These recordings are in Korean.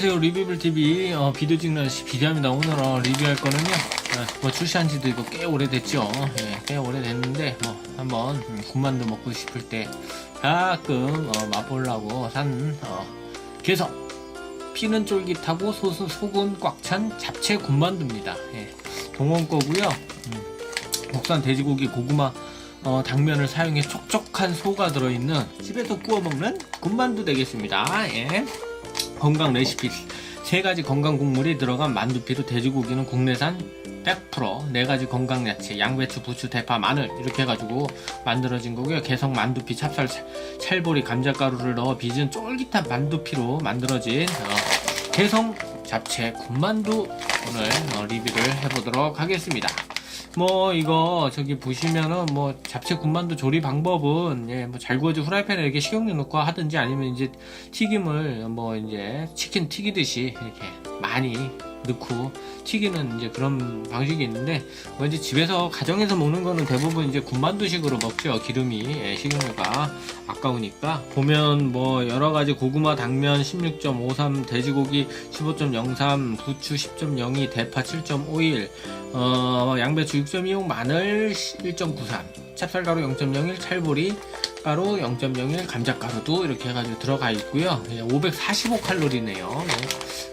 안녕하세요. 리뷰블TV 어, 비디오 찍는 비디오입니다. 오늘 어, 리뷰할 거는요. 어, 뭐 출시한 지도 이거 꽤 오래됐죠? 예, 꽤 오래됐는데 뭐 한번 음, 군만두 먹고 싶을 때 가끔 어, 맛보려고 산 어, 개성. 피는 쫄깃하고 소스, 속은 꽉찬 잡채 군만두입니다. 예, 동원 거고요. 음, 국산 돼지고기 고구마 어, 당면을 사용해 촉촉한 소가 들어있는 집에서 구워 먹는 군만두 되겠습니다. 예. 건강 레시피 세 가지 건강 국물이 들어간 만두피로 돼지고기는 국내산 100%, 네 가지 건강 야채, 양배추, 부추, 대파, 마늘 이렇게 해가지고 만들어진 거고요. 개성 만두피, 찹쌀, 차- 찰보리, 감자가루를 넣어 빚은 쫄깃한 만두피로 만들어진 어, 개성 잡채 군만두 오늘 어, 리뷰를 해보도록 하겠습니다. 뭐 이거 저기 보시면은 뭐 잡채 군만두 조리 방법은 예, 뭐 잘 구워진 후라이팬에 이렇게 식용유 넣고 하든지 아니면 이제 튀김을 뭐 이제 치킨 튀기듯이 이렇게 많이 넣고 튀기는 이제 그런 방식이 있는데 뭐 이제 집에서 가정에서 먹는 거는 대부분 이제 군만두식으로 먹죠. 기름이 예, 식용유가 아까우니까. 보면 뭐 여러 가지 고구마 당면 16.53 돼지고기 15.03 부추 10.02 대파 7.51 어, 양배추 6.26 마늘 1.93 찹쌀가루 0.01 찰보리 가루 0.01 감자가루도 이렇게 해가지고 들어가 있고요 545칼로리네요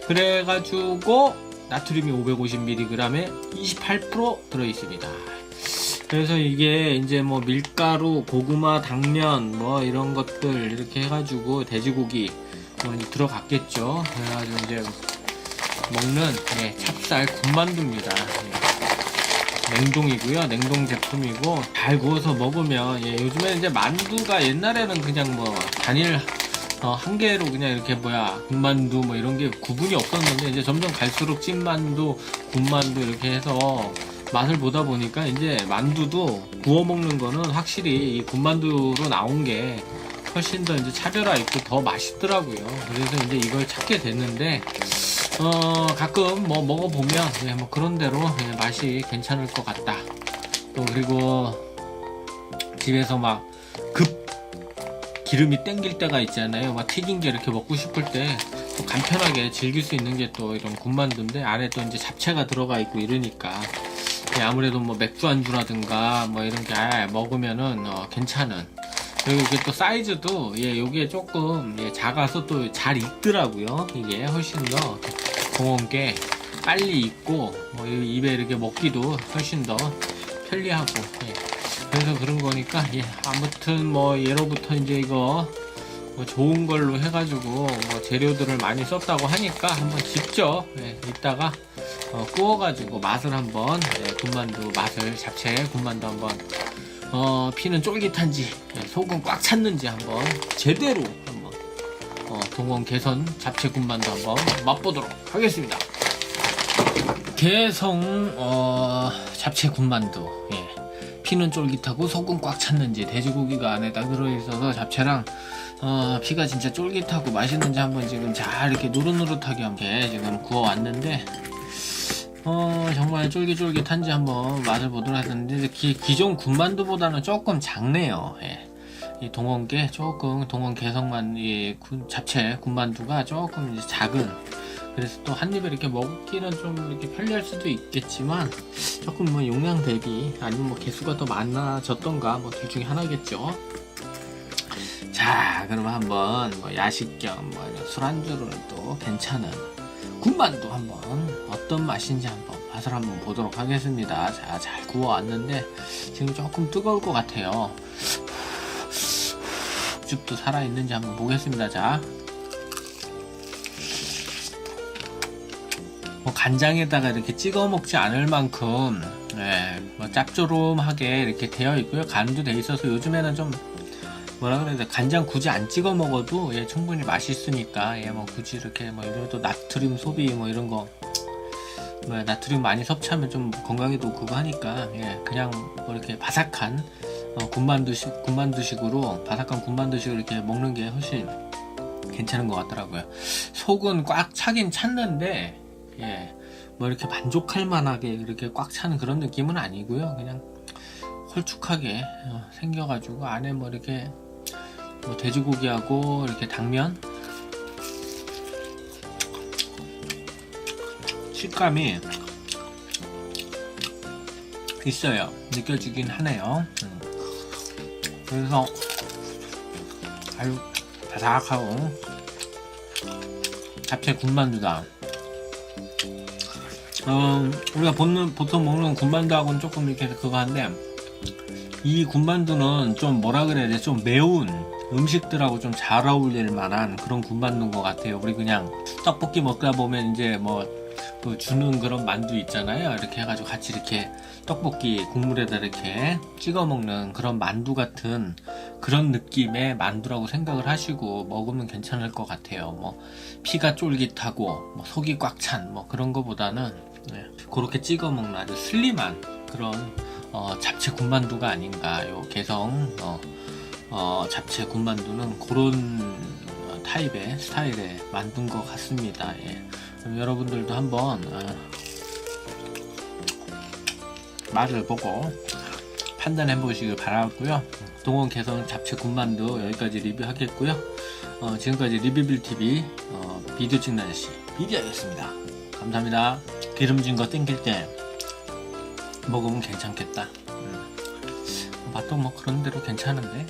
그래가지고 나트륨이 550mg에 28% 들어있습니다 그래서 이게 이제 뭐 밀가루, 고구마, 당면 뭐 이런 것들 이렇게 해가지고 돼지고기 뭐 들어갔겠죠. 그래가지고 이제 먹는 예, 찹쌀 군만두입니다. 예. 냉동이고요. 냉동 제품이고 잘 구워서 먹으면 예, 요즘에 이제 만두가 옛날에는 그냥 뭐 단일 어, 한 개로 그냥 이렇게 뭐야 군만두 뭐 이런 게 구분이 없었는데 이제 점점 갈수록 찐만두, 군만두 이렇게 해서 맛을 보다 보니까 이제 만두도 구워 먹는 거는 확실히 이 군만두로 나온 게 훨씬 더 이제 차별화 있고 더 맛있더라고요. 그래서 이제 이걸 찾게 됐는데 어 가끔 뭐 먹어보면 예, 뭐 그런 대로 예, 맛이 괜찮을 것 같다. 또 그리고 집에서 막 급 기름이 땡길 때가 있잖아요. 막 튀긴 게 이렇게 먹고 싶을 때 또 간편하게 즐길 수 있는 게 또 이런 군만두인데 안에 또 이제 잡채가 들어가 있고 이러니까 예, 아무래도 뭐 맥주 안주라든가 뭐 이런 게 먹으면은 어, 괜찮은 그리고 이게 또 사이즈도 예 요게 조금 예, 작아서 또 잘 익더라고요 이게 훨씬 더 공원 게 빨리 익고 뭐 이- 입에 이렇게 먹기도 훨씬 더 편리하고 예. 그래서 그런 거니까 예 아무튼 뭐 예로부터 이제 이거 뭐 좋은 걸로 해가지고 뭐 재료들을 많이 썼다고 하니까 한번 직접 예, 이따가 어, 구워가지고 맛을 한번 예, 군만두 맛을 잡채 군만두 한번 어, 피는 쫄깃한지 예, 속은 꽉 찼는지 한번 제대로 어, 동원 개선 잡채 군만두 한번 맛보도록 하겠습니다. 개성 어, 잡채 군만두 예. 피는 쫄깃하고 속은 꽉 찼는지 돼지고기가 안에다 들어있어서 잡채랑 어, 피가 진짜 쫄깃하고 맛있는지 한번 지금 잘 이렇게 노릇노릇하게 한게 지금 구워왔는데 어 정말 쫄깃쫄깃한지 한번 맛을 보도록 하는데 기, 기존 군만두보다는 조금 작네요. 예. 이 동원게 조금 동원 개성만 이 군- 잡채 군만두가 조금 작은 그래서 또 한 입에 이렇게 먹기는 좀 이렇게 편리할 수도 있겠지만 조금 뭐 용량 대비 아니면 뭐 개수가 더 많아졌던가 뭐 둘 중에 하나겠죠. 자, 그럼 한번 뭐 야식 겸 뭐 술안주로는 또 괜찮은 군만두 한번 어떤 맛인지 한번 맛을 한번 보도록 하겠습니다. 자, 잘 구워왔는데 지금 조금 뜨거울 것 같아요. 죽도 살아있는지 한번 보겠습니다. 자. 뭐 간장에다가 이렇게 찍어 먹지 않을 만큼 예, 뭐 짭조름하게 이렇게 되어 있고요. 간도 돼 있어서 요즘에는 좀 뭐라 그래야 돼 간장 굳이 안 찍어 먹어도 예, 충분히 맛있으니까 예, 뭐 굳이 이렇게 뭐 이런 또 나트륨 소비 뭐 이런 거 뭐, 나트륨 많이 섭취하면 좀 건강에도 그거 하니까 예, 그냥 뭐 이렇게 바삭한 어, 군만두식 군만두식으로 바삭한 군만두식으로 이렇게 먹는 게 훨씬 괜찮은 것 같더라고요. 속은 꽉 차긴 찼는데 예, 뭐 이렇게 만족할 만하게 이렇게 꽉 차는 그런 느낌은 아니고요. 그냥 홀쭉하게 어, 생겨가지고 안에 뭐 이렇게 뭐 돼지고기하고 이렇게 당면 식감이 있어요. 느껴지긴 하네요. 음. 그래서 아주 바삭하고 잡채 군만두다. 음, 우리가 보는, 보통 먹는 군만두하고는 조금 이렇게 그거 한데 이 군만두는 좀 뭐라 그래야 돼? 좀 매운 음식들하고 좀 잘 어울릴 만한 그런 군만두인 것 같아요. 우리 그냥 떡볶이 먹다 보면 이제 뭐, 그 주는 그런 만두 있잖아요. 이렇게 해가지고 같이 이렇게 떡볶이 국물에다 이렇게 찍어 먹는 그런 만두 같은 그런 느낌의 만두라고 생각을 하시고 먹으면 괜찮을 것 같아요. 뭐, 피가 쫄깃하고, 뭐 속이 꽉 찬, 뭐 그런 거보다는, 네, 그렇게 찍어 먹는 아주 슬림한 그런 어, 잡채 군만두가 아닌가. 요 개성 어, 어, 잡채 군만두는 그런 타입의 스타일의 만두인 것 같습니다. 예. 그럼 여러분들도 한번 어, 맛을 보고 판단해 보시길 바라고요. 동원 개성 잡채 군만두 여기까지 리뷰하겠고요. 어, 지금까지 리뷰빌 TV 어, 비디오 찍는 아저씨 비디오였습니다. 감사합니다. 기름진 거 땡길 때 먹으면 괜찮겠다. 음. 맛도 뭐 그런 대로 괜찮은데.